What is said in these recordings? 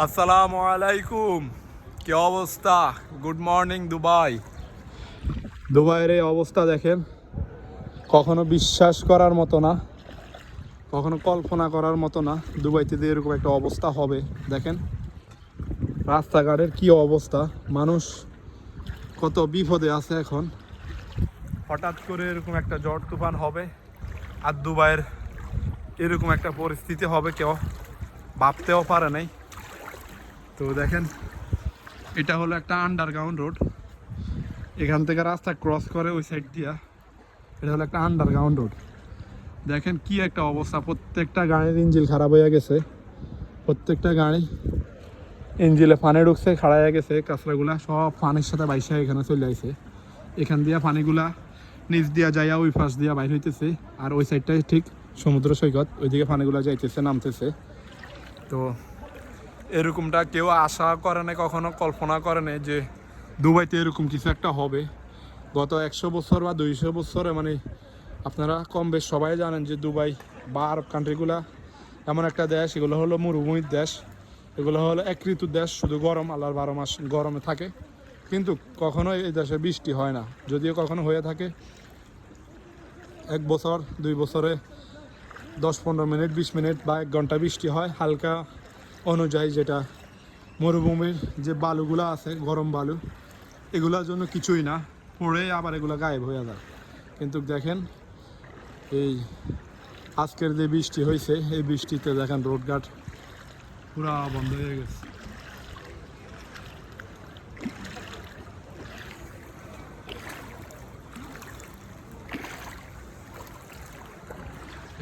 আসসালামু আলাইকুম। কি অবস্থা? গুড মর্নিং দুবাই দুবাইয়ের এই অবস্থা দেখেন কখনো বিশ্বাস করার মতো না কখনো কল্পনা করার মতো না দুবাইতে যে এরকম একটা অবস্থা হবে। দেখেন রাস্তাঘাটের কি অবস্থা মানুষ কত বিপদে আছে এখন। হঠাৎ করে এরকম একটা ঝড় তুফান হবে আর দুবাইয়ের এরকম একটা পরিস্থিতি হবে কেউ ভাবতেও পারে নাই। তো দেখেন, এটা হলো একটা আন্ডারগ্রাউন্ড রোড এখান থেকে রাস্তা ক্রস করে ওই সাইড দিয়া, এটা হলো একটা আন্ডারগ্রাউন্ড রোড দেখেন কি একটা অবস্থা, প্রত্যেকটা গাড়ির ইঞ্জিল খারাপ হয়ে গেছে। প্রত্যেকটা গাড়ি ইঞ্জিলে পানি ঢুকছে, খাড়া হয়ে গেছে, কাঁচরাগুলা সব পানির সাথে বাইসা এখানে চলে আসে এখান দিয়া পানিগুলা নিচ দিয়া যাইয়া ওই পাশ দিয়া বাইর হইতেছে, আর ওই সাইডটাই ঠিক সমুদ্র সৈকত, ওইদিকে পানিগুলা যাইতেছে, নামতেছে। তো এরকমটা কেউ আশা করে না কখনো কল্পনা করে না যে দুবাইতে এরকম কিছু একটা হবে। গত একশো বছর বা দুইশো বছরে মানে আপনারা কম বেশ সবাই জানেন যে দুবাই বা আরব কান্ট্রিগুলা এমন একটা দেশ, এগুলো হলো মরুভূমির দেশ। এগুলো হলো এক ঋতুর দেশ, শুধু গরম, আল্লাহর বারো মাস গরমে থাকে। কিন্তু কখনো এই দেশে বৃষ্টি হয় না, যদিও কখনো হয়ে থাকে। এক বছর, দুই বছরে দশ পনেরো মিনিট, বিশ মিনিট বা এক ঘণ্টা বৃষ্টি হয়, হালকা অনুযায়ী যেটা মরুভূমির যে বালুগুলো আছে, গরম বালু, এগুলোর জন্য কিছুই না। পড়ে আবার এগুলো গায়েব হয়ে যায়। কিন্তু দেখেন, এই আজকের যে বৃষ্টি হয়েছে, এই বৃষ্টিতে দেখেন রোডঘাট পুরা বন্ধ হয়ে গেছে।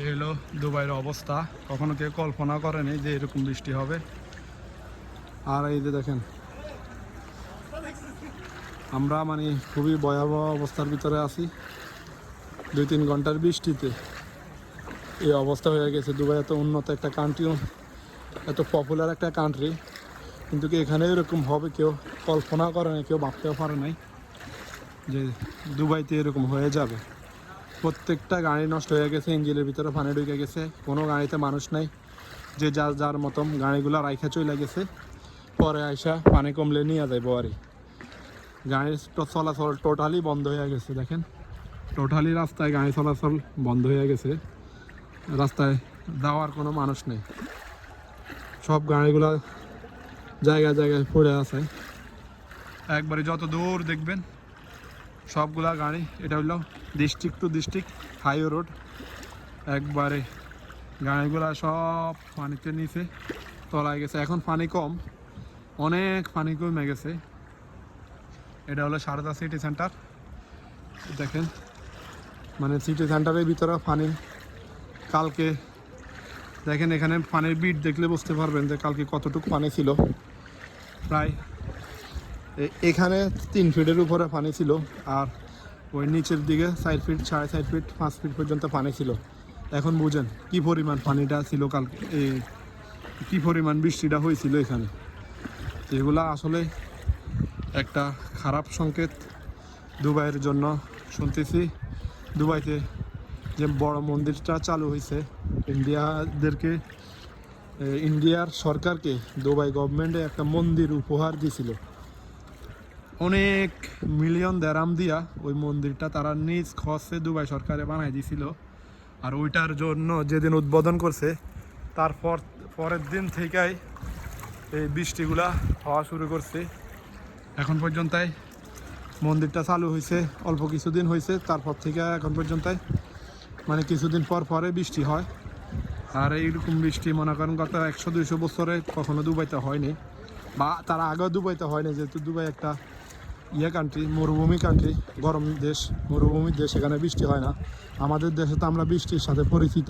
হলো দুবাইয়ের অবস্থা। কখনো কেউ কল্পনা করেনি যে এরকম বৃষ্টি হবে। আর এই যে দেখেন, আমরা মানে খুবই ভয়াবহ অবস্থার ভিতরে আছি। দুই তিন ঘণ্টার বৃষ্টিতে এই অবস্থা হয়ে গেছে। দুবাই এত উন্নত একটা কান্ট্রি এত পপুলার একটা কান্ট্রি কিন্তু কি এখানে এরকম হবে কেউ কল্পনা করে না কেউ ভাবতেও পারে নাই যে দুবাইতে এরকম হয়ে যাবে। প্রত্যেকটা গাড়ি নষ্ট হয়ে গেছে, ইঞ্জিনের ভিতরে পানি ঢুকে গেছে, কোনো গাড়িতে মানুষ নাই। যে যার যার মতন গাড়িগুলো রাইখা চলে গেছে, পরে আইসা পানি কমলে নিয়ে যায় বোয়ারি গাড়ির চলাচল টোটালি বন্ধ হয়ে গেছে, দেখেন। টোটালি রাস্তায় গাড়ি চলাচল বন্ধ হয়ে গেছে, রাস্তায় যাওয়ার কোনো মানুষ নেই। সব গাড়িগুলো জায়গায় জায়গায় পড়ে আছে। একবারে যত দূর দেখবেন সবগুলা গাড়ি, এটা হলো district to district highway road একবারে গাড়িগুলা সব পানিতে নিচে তলায় গেছে। এখন পানি কম, অনেক পানি কমে গেছে। এটা হলো সারদা সিটি সেন্টার দেখেন মানে সিটি সেন্টারের ভিতরে পানি কালকে, দেখেন এখানে পানির বিট দেখলে বুঝতে পারবেন যে কালকে কতটুকু পানি ছিল। প্রায় এখানে তিন ফিটের উপরে পানি ছিল আর ওই নিচের দিকে চার ফিট সাড়ে চার ফিট পাঁচ ফিট পর্যন্ত পানি ছিল। এখন বুঝেন কি পরিমাণ পানিটা ছিল এই কি পরিমাণ বৃষ্টিটা হয়েছিল এখানে। এগুলা আসলে একটা খারাপ সংকেত দুবাইয়ের জন্য। শুনতেছি দুবাইতে যে বড় মন্দিরটা চালু হয়েছে, ইন্ডিয়াদেরকে ইন্ডিয়ার সরকারকে দুবাই গভর্নমেন্টে একটা মন্দির উপহার দিছিল অনেক মিলিয়ন দেরাম দিয়া ওই মন্দিরটা তারা নিজ খরচে দুবাই সরকারে বানাই দিছিল। আর ওইটার জন্য যেদিন উদ্বোধন করছে তারপর পরের দিন থেকেই এই বৃষ্টিগুলা হওয়া শুরু করছে। এখন পর্যন্ত মন্দিরটা চালু হয়েছে, অল্প কিছুদিন হয়েছে, তারপর থেকে এখন পর্যন্ত মানে কিছুদিন পর পরে বৃষ্টি হয়। আর এইরকম বৃষ্টি মনে করেন গত একশো দুইশো বছরে কখনো দুবাইতে হয়নি, বা তার আগেও দুবাইতে হয়নি, যেহেতু দুবাই একটা ইয়ে কান্ট্রি মরুভূমি কান্ট্রি গরম দেশ মরুভূমির দেশ, এখানে বৃষ্টি হয় না। আমাদের দেশে তো আমরা বৃষ্টির সাথে পরিচিত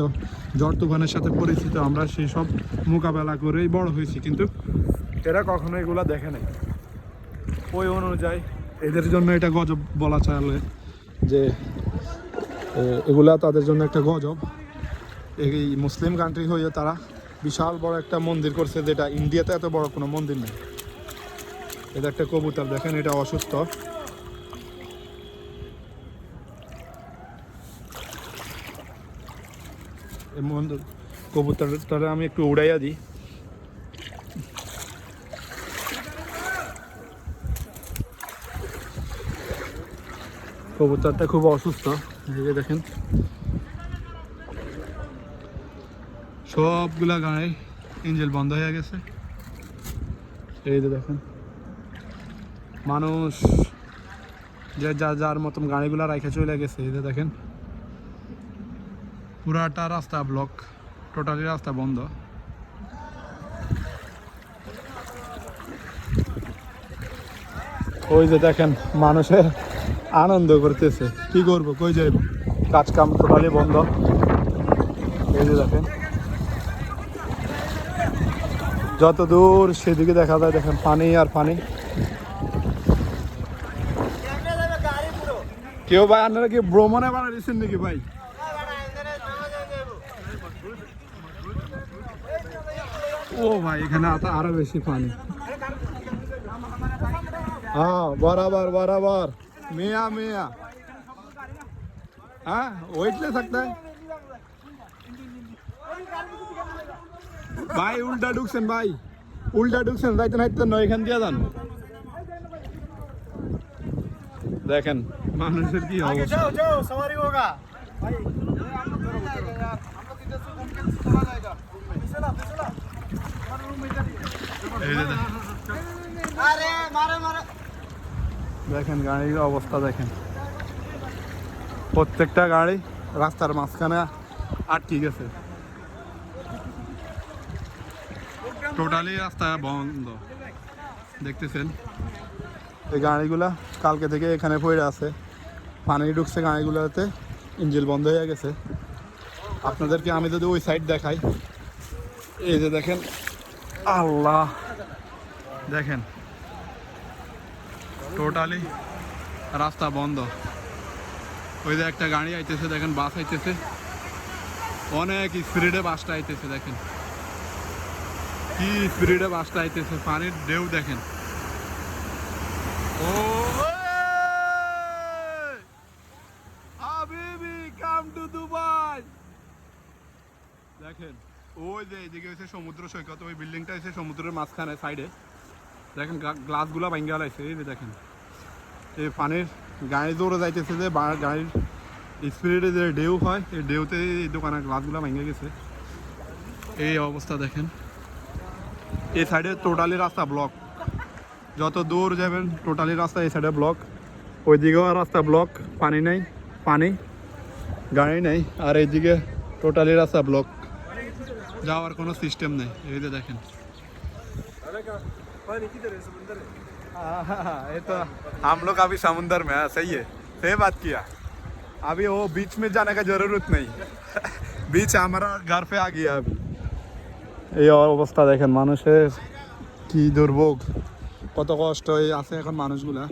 ঝড় তুফানের সাথে পরিচিত, আমরা সেই সব মোকাবেলা করেই বড় হয়েছি, কিন্তু এরা কখনো এগুলা দেখে নাই। ওই অনুযায়ী এদের জন্য এটা গজব বলা চলে, যে এগুলা তাদের জন্য একটা গজব। এই মুসলিম কান্ট্রি হয়ে তারা বিশাল বড় একটা মন্দির করছে, যেটা ইন্ডিয়াতে এত বড় কোনো মন্দির নেই। এটা একটা কবুতর, দেখেন এটা অসুস্থ। কবুতরটা আমি একটু উড়াইয়া দিই। কবুতরটা খুব অসুস্থ এদিকে দেখেন। সবগুলা গায়ে ইঞ্জেল বন্ধ হয়ে গেছে। এই যে দেখেন। মানুষ যে যা, যার মতন গাড়িগুলা রাইখে চলে গেছে, এই যে দেখেন। পুরাটা রাস্তা ব্লক টোটালি রাস্তা বন্ধ। ওই যে দেখেন, মানুষের আনন্দ করতেছে। কি করব, কই যাইব? কাজ কাম টোটালি বন্ধ। এই যে দেখেন। যত দূর সেদিকে দেখা যায়, দেখেন পানি আর পানি। কেউ ভাই আপনারা কি ভ্রমণে বানা দিচ্ছেন নাকি ভাই ও ভাই এখানে আতা- আরো বেশি পানি हाँ बराबर बराबर मियाँ मियाँ हाँ वेट ले सकता है ভাই উল্টা ঢুকছেন ভাই উল্টা ঢুকছেন যাইতে নাইতে নয় এখান দিয়ে যান দেখেন মানুষের কি অবস্থা? দেখেন। গাড়ির অবস্থা দেখেন। প্রত্যেকটা গাড়ি রাস্তার মাঝখানে আটকে গেছে। টোটালি রাস্তা বন্ধ। দেখতেছেন? এই গাড়িগুলা কালকে থেকে এখানে পড়ে আছে। পানি ঢুকছে গাড়িগুলোতে, ইঞ্জিল বন্ধ হয়ে গেছে। আপনাদেরকে আমি যদি ওই সাইড দেখাই, এই যে দেখেন, আল্লাহ, দেখেন। টোটালি রাস্তা বন্ধ। ওই যে একটা গাড়ি আইতেছে, দেখেন, বাস আইতেছে। অনেক স্পিডে বাসটা আইতেছে, দেখেন। কি স্পিডে বাসটা আইতেছে, পানির ঢেউ দেখেন ও হাবিবি কাম টু দুবাই দেখেন ওই যে এদিকে হচ্ছে সমুদ্র সৈকত, ওই বিল্ডিংটা হচ্ছে সমুদ্রের মাঝখানে সাইডে দেখেন গ্লা- গ্লাসগুলা ভাঙ্গা লাইছে এই যে দেখেন। এই পানির গাড়ি দৌড়ে যাইতেছে যে গাড়ির স্পিডে যে ঢেউ হয়, এই ঢেউতে এই দোকানের গ্লাসগুলা ভেঙে গেছে। এই অবস্থা দেখেন। এই সাইডে টোটালি রাস্তা ব্লক যত দূর যাবেন টোটালি রাস্তা এই সাইডে ব্লক ওইদিকেও রাস্তা ব্লক পানি নেই, পানি, গাড়ি নেই, আর এইদিকে টোটালি রাস্তা ব্লক যাওয়ার কোনো সিস্টেম নেই এই যে দেখেন पानी किधर है समुंदर है ये तो हम लोग अभी समुंदर में है सही है सही बात किया अभी वो बीच में जाने का जरूरत नहीं बीच हमारा घर पे आ गया अभी এই অবস্থা দেখেন মানুষের কি দুর্ভোগ কত কষ্ট এই আছে এখন মানুষগুলা